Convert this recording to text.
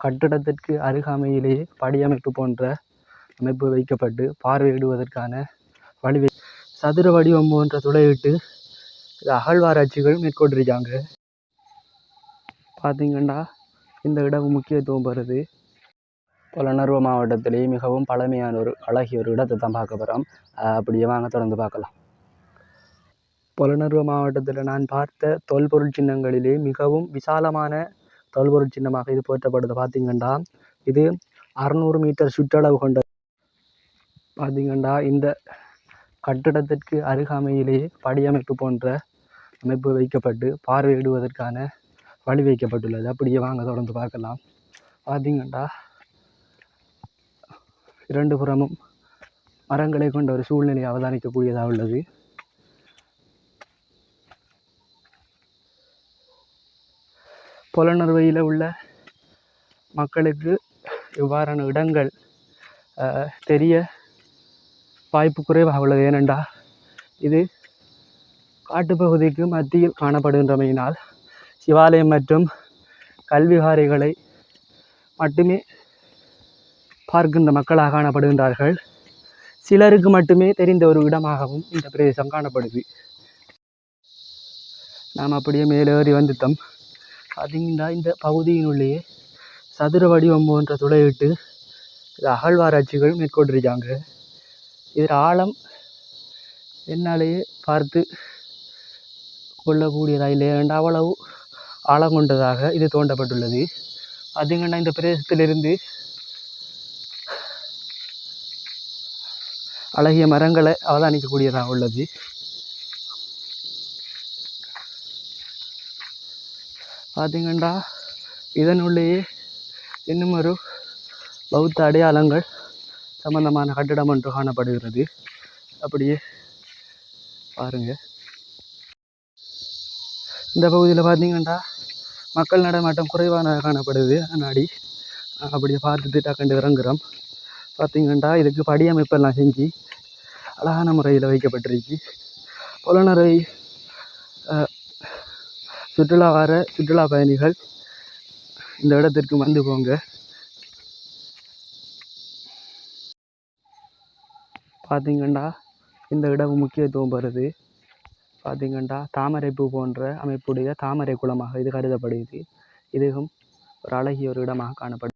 கட்டடத்திற்கு அருகாமையிலேயே படியமைப்பு போன்ற அமைப்பு வைக்கப்பட்டு பார்வையிடுவதற்கான வழி சதுர வடிவம் போன்ற துளையிட்டு அகழ்வாராய்ச்சிகள் மேற்கொண்டிருக்காங்க. பார்த்தீங்கன்னா இந்த இடம் முக்கியத்துவம் பெறுது. புலனர்வ மாவட்டத்திலேயே மிகவும் பழமையான ஒரு அழகிய ஒரு இடத்தை தான் பார்க்க போகிறோம் அப்படியே வாங்க தொடர்ந்து பார்க்கலாம். புலனர்வ மாவட்டத்தில் நான் பார்த்த தொல்பொருள் சின்னங்களிலே மிகவும் விசாலமான தொல்பொருள் சின்னமாக இது போற்றப்படுது பார்த்தீங்கன்னா இது அறநூறு மீட்டர் சுற்றளவு கொண்ட பார்த்தீங்கன்னா இந்த கட்டிடத்திற்கு அருகாமையிலேயே படியமைப்பு போன்ற அமைப்பு வைக்கப்பட்டு பார்வையிடுவதற்கான வழி வைக்கப்பட்டுள்ளது. அப்படியே வாங்க தொடர்ந்து பார்க்கலாம். பார்த்தீங்கன்னா இரண்டு புறமும் மரங்களை கொண்ட ஒரு சூழ்நிலையை அவதானிக்கக்கூடியதாக உள்ளது. புலனறுவையில் உள்ள மக்களுக்கு இவ்வாறான இடங்கள் தெரிய வாய்ப்பு குறைவாக உள்ளது. ஏனென்றா இது காட்டுப்பகுதிக்கு மத்தியில் காணப்படுகின்றமையினால் சிவாலயம் மற்றும் கல்விகாரிகளை மட்டுமே பார்க்கின்ற மக்களாக காணப்படுகின்றார்கள். சிலருக்கு மட்டுமே தெரிந்த ஒரு இடமாகவும் இந்த பிரதேசம் காணப்படுது. நாம் அப்படியே மேலேறி வந்துட்டோம். பார்த்தீங்கன்னா இந்த பகுதியினுள்ளேயே சதுர வடிவம் போன்ற துளையிட்டு இது அகழ்வாராய்ச்சிகள் மேற்கொண்டிருக்காங்க இதில் ஆழம் என்னாலேயே பார்த்து கொள்ளக்கூடியதாக இல்லை ஏன்டா அவ்வளவு ஆழம் கொண்டதாக இது தோண்டப்பட்டுள்ளது அதுங்கன்னா இந்த பிரதேசத்திலிருந்து அழகிய மரங்களை அவதானிக்கக்கூடியதாக உள்ளது. பார்த்தீங்கன்னா இதனுள்ளேயே இன்னும் ஒரு பௌத்த அடையாளங்கள் சம்பந்தமான கட்டிடம் ஒன்று காணப்படுகிறது. அப்படியே பாருங்கள் இந்த பகுதியில் பார்த்தீங்கன்னா மக்கள் நடமாட்டம் குறைவான காணப்படுது. அண்ணாடி அப்படியே பார்த்துட்டு டக்குண்டு இறங்குறோம். பார்த்தீங்கன்னா இதுக்கு படியமைப்பெல்லாம் செஞ்சு அழகான முறையில் வைக்கப்பட்டிருக்கு. புலனரை சுற்றுலா வர சுற்றுலா பயணிகள் இந்த இடத்திற்கு வந்து போங்க. பார்த்திங்கண்டா இந்த இடம் முக்கியத்துவம் பெறுது. தாமரை தாமரைப்பூ போன்ற அமைப்புடைய தாமரை குளமாக இது கருதப்படுகிறது. இதுவும் ஒரு அழகிய ஒரு இடமாக காணப்படுது